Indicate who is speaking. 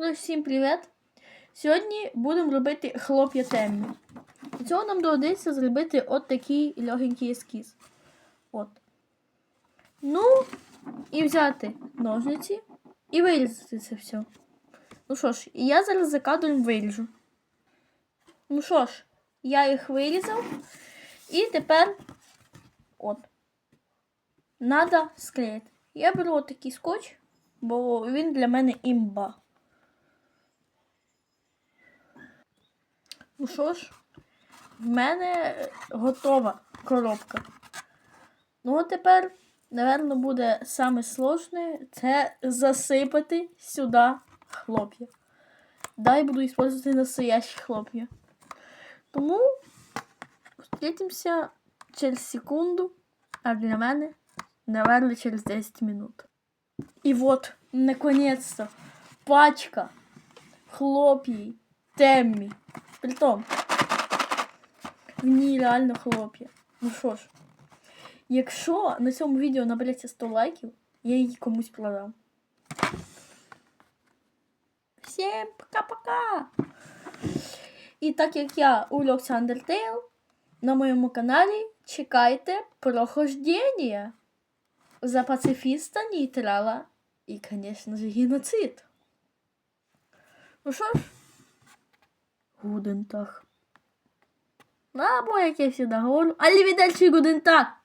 Speaker 1: Ну, всім привіт! Сьогодні будемо робити хлоп'я темні. Для цього нам доведеться зробити от такий легенький ескіз. От. Ну, і взяти ножниці і вирізати це все. Ну що ж, я зараз за кадром виріжу. Ну що ж, я їх вирізав. І тепер от. Надо склеїти. Я беру отакий скотч, бо він для мене імба. Ну що ж, в мене готова коробка. Ну, а тепер, напевно, буде саме сложне це засипати сюди хлоп'я. Да, я буду использовать настоящие хлопья. Тому встретимся через секунду, а для мене, наверное, через 10 минут. И вот, наконец-то, пачка хлоп'їв теммі. Притом, в ній реально хлоп'я. Ну що ж, якщо на цьому відео набереться 100 лайків, я її комусь продам. Всім пока-пока! І так як я увлекся Undertale, на моєму каналі чекайте прохождення за пацифіста, нейтрала і, звісно ж, геноцид. Ну що ж, Гудентах. Або, як я завжди говорю, алівідальчий Гудентах!